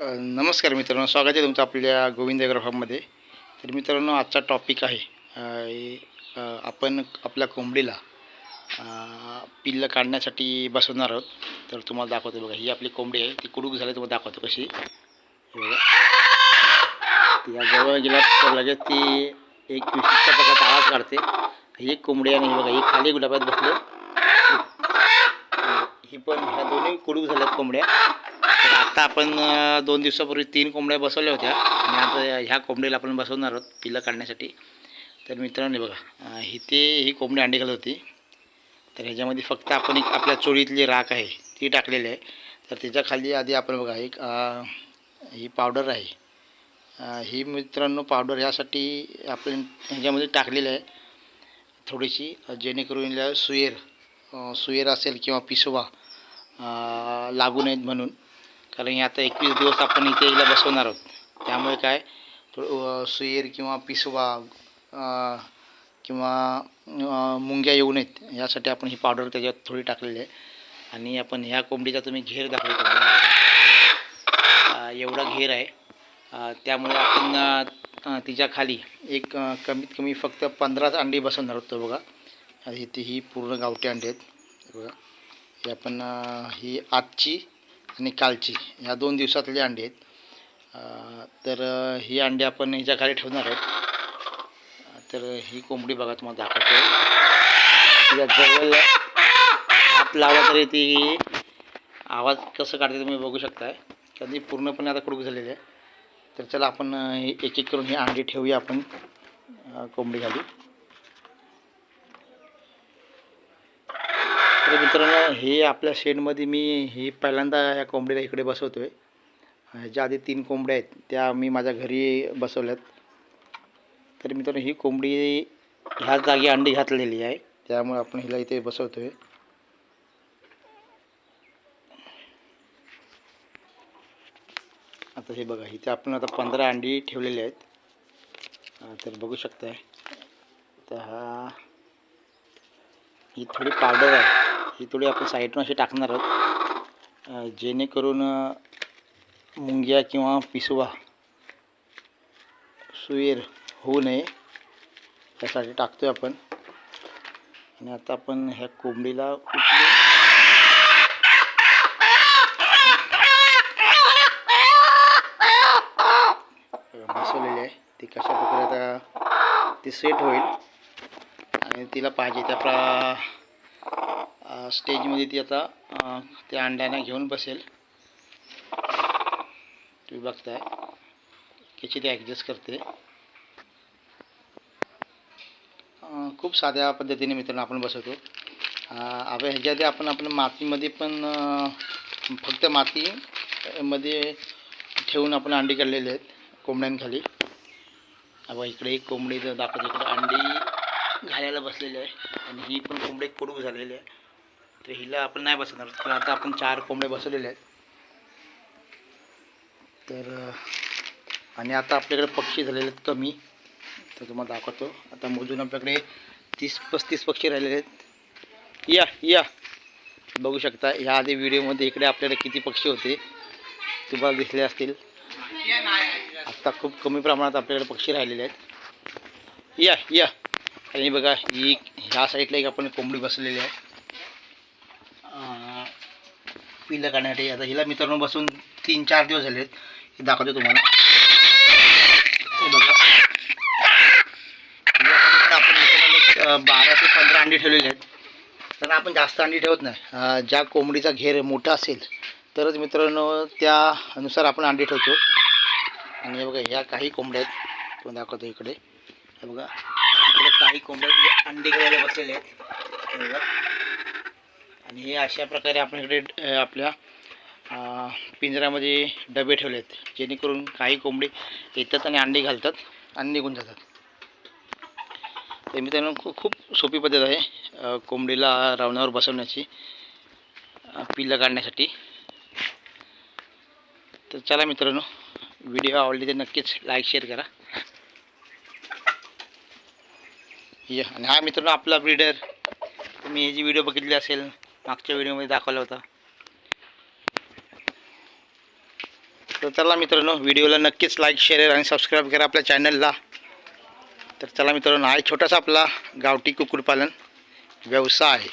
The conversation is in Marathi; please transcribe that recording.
नमस्कार मित्रांनो स्वागत आहे तुमचं आपल्या गोविंद फार्ममध्ये तर मित्रांनो आजचा टॉपिक आहे आपण आपल्या कोंबडीला पिल्लं काढण्यासाठी बसवणार आहोत. तर तुम्हाला दाखवतो बघा ही आपली कोंबडी आहे ती कुडूक झाली तुम्हाला दाखवतो कशी. या जवळ गेला तर लगेच ती एक विशिष्ट प्रकारचा आवाज काढते. ही एक कोंबडी आणि ही बघा ही खाली गुलाबात बसले ही पण ह्या दोन्ही कुडूक झाल्यात कोंबड्या. आता आपण दोन दिवसापूर्वी तीन कोंबड्या बसवल्या होत्या. आणि आता ह्या कोंबडीला आपण बसवणार आहोत पिल्लं काढण्यासाठी. तर मित्रांनो बघा इथे ही कोंबडी अंडी घालत होती. तर ह्याच्यामध्ये फक्त आपण एक आपल्या चोळीतली राख आहे ती टाकलेली आहे. तर त्याच्याखाली आधी आपण बघा एक ही पावडर आहे. ही मित्रांनो पावडर ह्यासाठी आपण ह्याच्यामध्ये टाकलेली आहे. थोडीशी जेणेकरून सुयर सुयेर सुयेर असेल किंवा पिसवा लागू नयेत म्हणून. कारण हे आता एकवीस दिवस आपण इथे एकदा बसवणार आहोत. त्यामुळे काय सुईर सुयेर किंवा पिसवा किंवा मुंग्या येऊ नयेत यासाठी आपण ही पावडर त्याच्यात थोडी टाकलेली आहे. आणि आपण ह्या कोंबडीचा तुम्ही घेर दाखवतो एवढा घेर आहे. त्यामुळे आपण तिच्या खाली एक कमीत कमी फक्त पंधराच अंडी बसवणार आहोत बघा. इथे ही पूर्ण गावठी अंडी आहेत. बघा. हे आपण ही आजची आणि कालची ह्या दोन दिवसातली अंडी आहेत. तर ही अंडी आपण हिच्या खाली ठेवणार आहोत. तर ही कोंबडी बघा तुम्हाला दाखवतो तिच्या जवळ हात लावला तरी ती आवाज कसं काढते तुम्ही बघू शकताय. कारण ती पूर्णपणे आता कुडूक झालेली आहे. तर चला आपण हे एक एक करून ही अंडी ठेवूया आपण कोंबडी घाली तर मित्रांनो हे आपल्या शेडमध्ये मी ही पहिल्यांदा या कोंबडीला इकडे बसवतो आहे ह्याच्या आधी तीन कोंबड्या आहेत त्या मी माझ्या घरी बसवल्यात. तर मित्रांनो ही कोंबडी ह्याच जागी अंडी घातलेली आहे त्यामुळे आपण हिला इथे बसवतो आहे आता हे बघा इथे आपण आता पंधरा अंडी ठेवलेली आहेत. तर बघू शकताय. तर हा ही थोडी पावडर आहे. ही थोडी आपण साईडनं अशी टाकणार आहोत. जेणेकरून मुंग्या किंवा पिसवा सुयेर होऊ नये यासाठी आहे आपण. आणि आता आपण ह्या कोंबडीला बसवलेली आहे. ती कशा प्रकारे आता ती सेट होईल. आणि तिला पाहिजे त्या प्रा स्टेजमध्ये ती आता त्या अंड्यांना घेऊन बसेल. तुम्ही बघताय. कशी ते ॲडजस्ट करते. खूप साध्या पद्धतीने मित्रांनो आपण बसवतो. आता ह्याच्या आपण आपण मातीमध्ये पण फक्त माती मध्ये ठेवून आपण अंडी काढलेले आहेत कोंबड्यांखाली. आता इकडे एक कोंबडी जर दाखवतो. इकडे अंडी घालायला बसलेली आहे. आणि ही पण कोंबडी कडूक झालेली आहे. तर हिला आपण नाही बसवणार कारण आता आपण चार कोंबडे बसवलेले आहेत. तर आणि आता आपल्याकडे पक्षी झालेले आहेत कमी. तर तुम्हाला दाखवतो. आता मोजून आपल्याकडे तीस पस्तीस पक्षी राहिलेले आहेत. या या. बघू शकता ह्या आधी व्हिडिओमध्ये इकडे आपल्याकडे किती पक्षी होते तुम्हाला दिसले असतील. आत्ता खूप कमी प्रमाणात आपल्याकडे पक्षी राहिलेले आहेत. या या. आणि बघा ही ह्या साईडला एक आपण कोंबडी बसलेली आहे. पिल्लं काढण्यासाठी. आता हिला मित्रांनो बसून तीन चार दिवस झाले आहेत. हे दाखवतो तुम्हाला. बघा. आपण बारा ते पंधरा अंडी ठेवलेली आहेत. तर आपण जास्त अंडी ठेवत नाही. ज्या कोंबडीचा घेर मोठा असेल तरच मित्रांनो त्यानुसार आपण अंडी ठेवतो. आणि हे बघा ह्या काही कोंबड्या आहेत. तो दाखवतो इकडे. हे बघा. इकडे काही कोंबड्या अंडी घ्यायला बसलेले आहेत. बघा. आणि हे अशा प्रकारे आपल्याकडे आपल्या पिंजऱ्यामध्ये डबे ठेवले आहेत जेणेकरून काही कोंबडी येतात आणि अंडी घालतात आणि निघून जातात. तर मित्रांनो खूप खूप सोपी पद्धत आहे कोंबडीला रावणावर बसवण्याची पिल्लं काढण्यासाठी. तर चला मित्रांनो व्हिडिओ आवडली तर नक्कीच लाईक शेअर करा. या आणि हा मित्रांनो आपला ब्रीडर. तुम्ही हे जी व्हिडिओ बघितली असेल मागच्या व्हिडिओमध्ये दाखवला होता. तर चला मित्रांनो व्हिडिओला नक्कीच लाईक शेअर आणि सबस्क्राईब करा आपल्या चॅनलला तर चला मित्रांनो हा छोटासा आपला गावठी कुक्कुटपालन व्यवसाय आहे.